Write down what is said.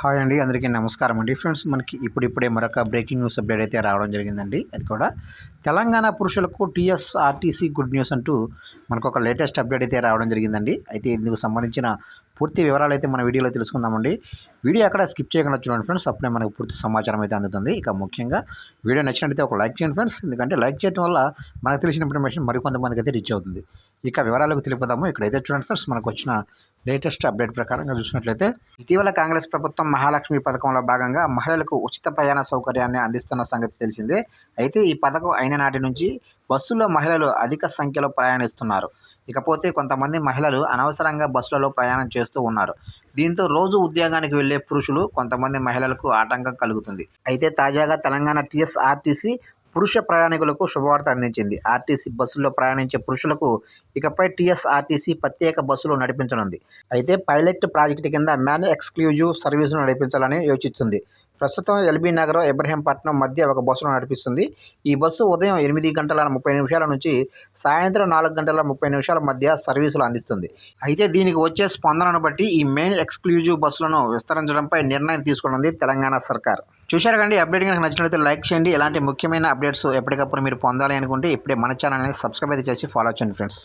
Hi అండి అందరికీ నమస్కారం అండి. ఫ్రెండ్స్ మనకి ఇప్పుడిప్పుడే మరొక బ్రేకింగ్ న్యూస్ అప్డేట్ అయితే రావడం జరిగిందండి. అది కూడా తెలంగాణ పురుషులకు టీఎస్ఆర్టీసీ గుడ్ న్యూస్ అంటూ మనకు ఒక లేటెస్ట్ అప్డేట్ అయితే రావడం జరిగిందండి. అయితే ఇందుకు సంబంధించిన పూర్తి వివరాలు అయితే మన వీడియోలో తెలుసుకుందామండి. వీడియో అక్కడ స్కిప్ చేయకుండా చూడండి ఫ్రెండ్స్. అప్పుడే మనకు పూర్తి సమాచారం అయితే అందుతుంది. ఇక ముఖ్యంగా వీడియో నచ్చినట్లయితే ఒక లైక్ చేయండి ఫ్రెండ్స్. ఎందుకంటే లైక్ చేయడం వల్ల మనకు తెలిసిన ఇన్ఫర్మేషన్ మరికొంతమందికి అయితే రీచ్ అవుతుంది. ఇక వివరాలకు తెలిపోదాము ఇక్కడైతే చూడండి ఫ్రెండ్స్ మనకు వచ్చిన లేటెస్ట్ అప్డేట్ ప్రకారంగా చూసినట్లయితే ఇటీవల కాంగ్రెస్ ప్రభుత్వం మహాలక్ష్మి పథకంలో భాగంగా మహిళలకు ఉచిత ప్రయాణ సౌకర్యాన్ని అందిస్తున్న సంగతి తెలిసిందే. అయితే ఈ పథకం అయిన నాటి నుంచి బస్సుల్లో మహిళలు అధిక సంఖ్యలో ప్రయాణిస్తున్నారు. ఇకపోతే కొంతమంది మహిళలు అనవసరంగా బస్సులలో ప్రయాణం చేస్తూ ఉన్నారు. దీంతో రోజు ఉద్యోగానికి వెళ్ళే పురుషులు కొంతమంది మహిళలకు ఆటంకం కలుగుతుంది. అయితే తాజాగా తెలంగాణ టీఎస్ఆర్టీసీ పురుష ప్రయాణికులకు శుభవార్త అందించింది. ఆర్టీసీ బస్సుల్లో ప్రయాణించే పురుషులకు ఇకపై టీఎస్ఆర్టీసీ ప్రత్యేక బస్సులు నడిపించనుంది. అయితే పైలట్ ప్రాజెక్టు కింద మ్యాన్ ఎక్స్క్లూజివ్ సర్వీసును నడిపించాలని యోచిస్తుంది. ప్రస్తుతం ఎల్బీ నగర్ ఇబ్రహీంపట్నం మధ్య ఒక బస్సును నడిపిస్తుంది. ఈ బస్సు ఉదయం ఎనిమిది గంటల ముప్పై నిమిషాల నుంచి సాయంత్రం నాలుగు గంటల ముప్పై నిమిషాల మధ్య సర్వీసులు అందిస్తుంది. అయితే దీనికి వచ్చే స్పందనను బట్టి ఈ మెయిన్ ఎక్స్క్లూజివ్ బస్సులను విస్తరించడంపై నిర్ణయం తీసుకున్నది తెలంగాణ సర్కార్. చూశారు కండి అప్డేట్ కనుక నచ్చినట్లయితే లైక్ చేయండి. ఇలాంటి ముఖ్యమైన అప్డేట్స్ ఎప్పటికప్పుడు మీరు పొందాలి అనుకుంటే ఇప్పుడే మన ఛానల్ని సబ్స్క్రైబ్ అయితే చేసి ఫాలో చేయండి ఫ్రెండ్స్